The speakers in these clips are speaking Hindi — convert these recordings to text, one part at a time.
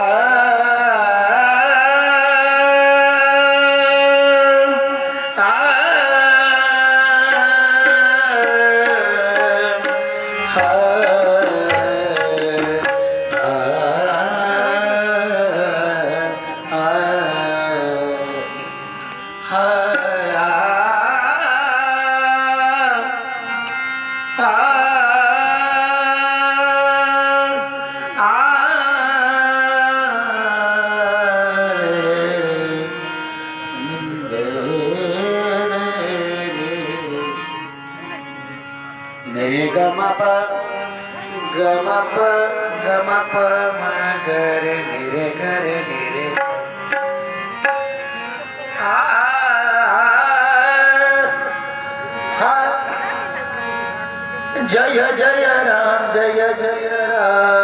Hai. मेरे गम पर गम पर गम पर मगर मेरे घर मेरे जय जय राम, जय जय राम।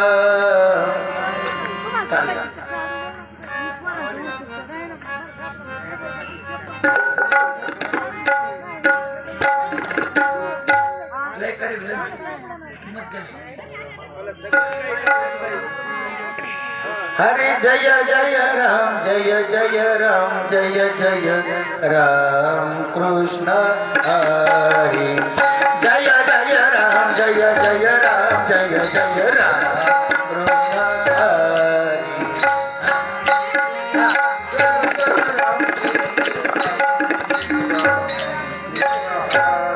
करे हरे जय जय राम, जय जय राम, जय जय राम कृष्ण हरे। जय जय राम, जय जय राम, जय जय राम Thank you.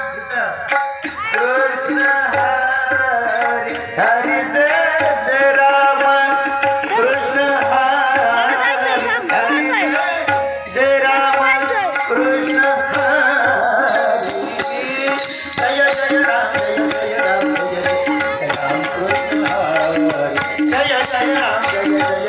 加油加油。加油